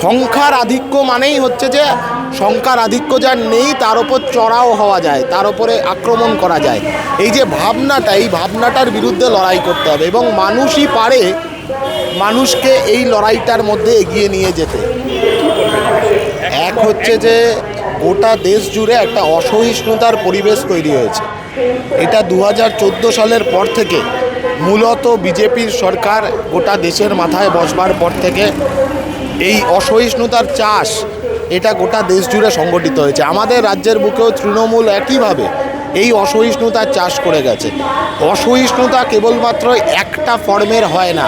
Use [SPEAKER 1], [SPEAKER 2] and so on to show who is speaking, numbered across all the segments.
[SPEAKER 1] সংখ্যার আধিক্য মানেই হচ্ছে যে সংখ্যার আধিক্য যার নেই, তার ওপর চড়াও হওয়া যায়, তার ওপরে আক্রমণ করা যায়। এই যে ভাবনাটা, এই ভাবনাটার বিরুদ্ধে লড়াই করতে হবে এবং মানুষই পারে মানুষকে এই লড়াইটার মধ্যে এগিয়ে নিয়ে যেতে। এক হচ্ছে যে গোটা দেশ জুড়ে একটা অসহিষ্ণুতার পরিবেশ তৈরি হয়েছে। এটা দু হাজার চোদ্দ সালের পর থেকে মূলত বিজেপির সরকার গোটা দেশের মাথায় বসবার পর থেকে এই অসহিষ্ণুতার চাষ, এটা গোটা দেশ জুড়ে সংগঠিত হয়েছে। আমাদের রাজ্যের বুকেও তৃণমূল একইভাবে এই অসহিষ্ণুতার চাষ করে গেছে। অসহিষ্ণুতা কেবলমাত্র একটা ফর্মের হয় না।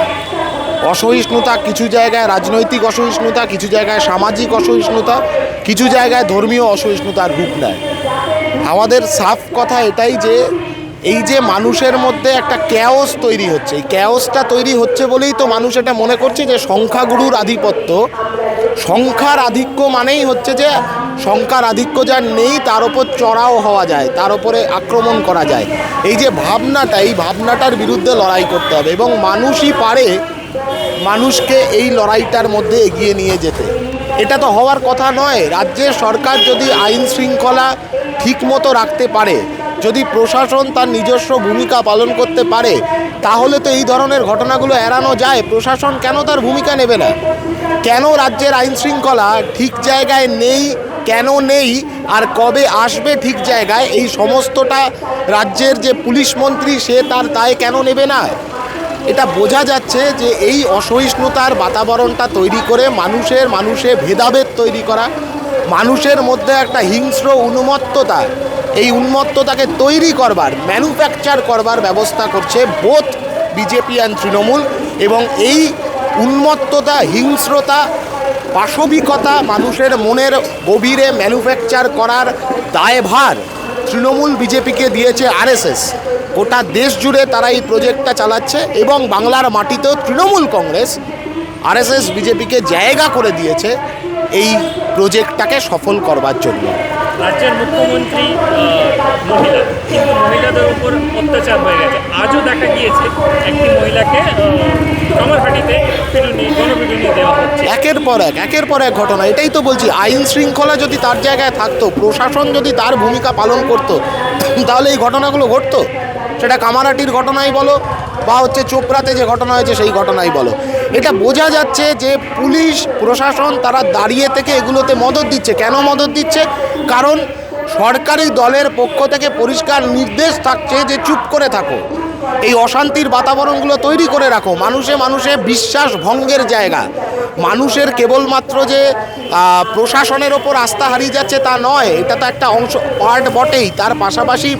[SPEAKER 1] অসহিষ্ণুতা কিছু জায়গায় রাজনৈতিক অসহিষ্ণুতা, কিছু জায়গায় সামাজিক অসহিষ্ণুতা, কিছু জায়গায় ধর্মীয় অসহিষ্ণুতার রূপ নেয়। আমাদের সাফ কথা এটাই যে এই যে মানুষের মধ্যে একটা ক্যাওস তৈরি হচ্ছে, এই ক্যাওসটা তৈরি হচ্ছে বলেই তো মানুষ এটা মনে করছে যে সংখ্যাগুরুর আধিপত্য। সংখ্যার আধিক্য মানেই হচ্ছে যে সংখ্যার আধিক্য যার নেই তার ওপর চড়াও হওয়া যায়, তার ওপরে আক্রমণ করা যায়। এই যে ভাবনাটা, এই ভাবনাটার বিরুদ্ধে লড়াই করতে হবে এবং মানুষই পারে মানুষকে এই লড়াইটার মধ্যে এগিয়ে নিয়ে যেতে। এটা তো হওয়ার কথা নয়, রাজ্যের সরকার যদি আইন শৃঙ্খলা ঠিকমতো রাখতে পারে যদি প্রশাসন তার নিজস্ব ভূমিকা পালন করতে পারে, তাহলে তো এই ধরনের ঘটনাগুলো এড়ানো যায়। প্রশাসন কেন তার ভূমিকা নেবে না? কেন রাজ্যের আইন শৃঙ্খলা ঠিক জায়গায় নেই? কেন নেই? আর কবে আসবে ঠিক জায়গায়? এই সমস্তটা রাজ্যের যে পুলিশ মন্ত্রী, সে তার দায় কেন নেবে না? এটা বোঝা যাচ্ছে যে এই অসহিষ্ণুতার বাতাবরণটা তৈরি করে মানুষের মানুষে ভেদাভেদ তৈরি করা, মানুষের মধ্যে একটা হিংস্র উন্মত্ততা এই উন্মত্ততাকে তৈরি করবার ম্যানুফ্যাকচার করবার ব্যবস্থা করছে বোধ বিজেপি অ্যান্ড তৃণমূল এবং এই উন্মত্ততা, হিংস্রতা, পাশবিকতা মানুষের মনের গভীরে ম্যানুফ্যাকচার করার দায়ভার তৃণমূল বিজেপিকে দিয়েছে আরএসএস গোটা দেশ জুড়ে তারা এই প্রজেক্টটা চালাচ্ছে এবং বাংলার মাটিতেও তৃণমূল কংগ্রেস আরএসএস বিজেপিকে জায়গা করে দিয়েছে। এই প্রজেক্টটাকে সফল করবার জন্য।
[SPEAKER 2] রাজ্যের মুখ্যমন্ত্রী মহিলা কিন্তু মহিলাদের উপর অত্যাচার হয়ে গেছে। আজও দেখা গিয়েছে একটি মহিলাকে কামারহাটিতে পিটুনি গণপিটুনি দেওয়া হচ্ছে।
[SPEAKER 1] একের পর এক একের পর এক ঘটনা এটাই তো বলছি আইন শৃঙ্খলা যদি তার জায়গায় থাকতো প্রশাসন যদি তার ভূমিকা পালন করতো তাহলে এই ঘটনাগুলো ঘটতো? সেটা কামারাটির ঘটনাই বলো বা হচ্ছে চোপড়াতে যে ঘটনা হয়েছে সেই ঘটনাই বলো। এটা বোঝা যাচ্ছে যে পুলিশ, প্রশাসন তারা দাঁড়িয়ে থেকে এগুলোতে মদত দিচ্ছে। কেন মদত দিচ্ছে? কারণ সরকারি দলের পক্ষ থেকে পরিষ্কার নির্দেশ থাকছে যে চুপ করে থাকো। এই অশান্তির বাতাবরণগুলো তৈরি করে রাখো। মানুষে মানুষে বিশ্বাস ভঙ্গের জায়গা। মানুষের কেবলমাত্র যে প্রশাসনের ওপর আস্থা হারিয়ে যাচ্ছে তা নয়। এটা তো একটা অংশ পার্ট বটেই। তার পাশাপাশি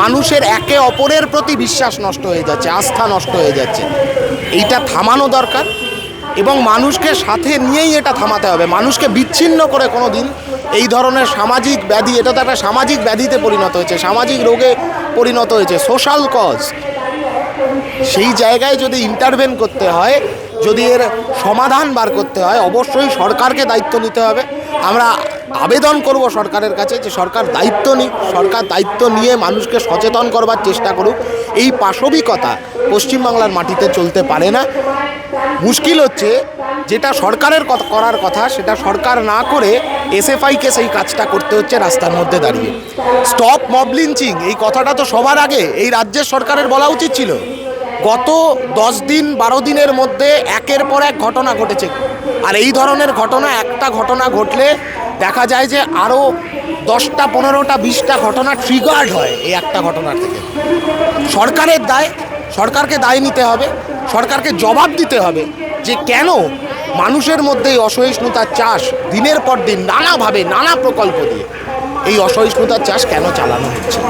[SPEAKER 1] মানুষের একে অপরের প্রতি বিশ্বাস নষ্ট হয়ে যাচ্ছে, আস্থা নষ্ট হয়ে যাচ্ছে। এইটা থামানো দরকার এবং মানুষকে সাথে নিয়েই এটা থামাতে হবে। মানুষকে বিচ্ছিন্ন করে কোনো দিন এই ধরনের সামাজিক ব্যাধি, এটা তো একটা সামাজিক ব্যাধিতে পরিণত হয়েছে, সামাজিক রোগে পরিণত হয়েছে সোশ্যাল কজ সেই জায়গায় যদি ইন্টারভেন করতে হয়, যদি এর সমাধান বার করতে হয়, অবশ্যই সরকারকে দায়িত্ব নিতে হবে। আমরা আবেদন করব সরকারের কাছে যে সরকার দায়িত্ব নিক সরকার দায়িত্ব নিয়ে মানুষকে সচেতন করবার চেষ্টা করুক। এই পাশবিকতা পশ্চিমবাংলার মাটিতে চলতে পারে না। মুশকিল হচ্ছে যেটা সরকারের করার কথা সেটা সরকার না করে এসএফআইকে সেই কাজটা করতে হচ্ছে রাস্তার মধ্যে দাঁড়িয়ে। স্টপ মব লিঞ্চিং, এই কথাটা তো সবার আগে, এই রাজ্যের সরকারের বলা উচিত ছিল। গত দশ দিন, বারো দিনের মধ্যে একের পর এক ঘটনা ঘটেছে। আর এই ধরনের ঘটনা, একটা ঘটনা ঘটলে দেখা যায় যে আরও দশটা, পনেরোটা, বিশটা ঘটনা ট্রিগার্ড হয় এই একটা ঘটনার থেকে। সরকারের দায়, সরকারকে দায় নিতে হবে, সরকারকে জবাব দিতে হবে যে কেন মানুষের মধ্যে এই অসহিষ্ণুতার চাষ দিনের পর দিন নানাভাবে, নানা প্রকল্প দিয়ে এই অসহিষ্ণুতার চাষ কেন চালানো হচ্ছে?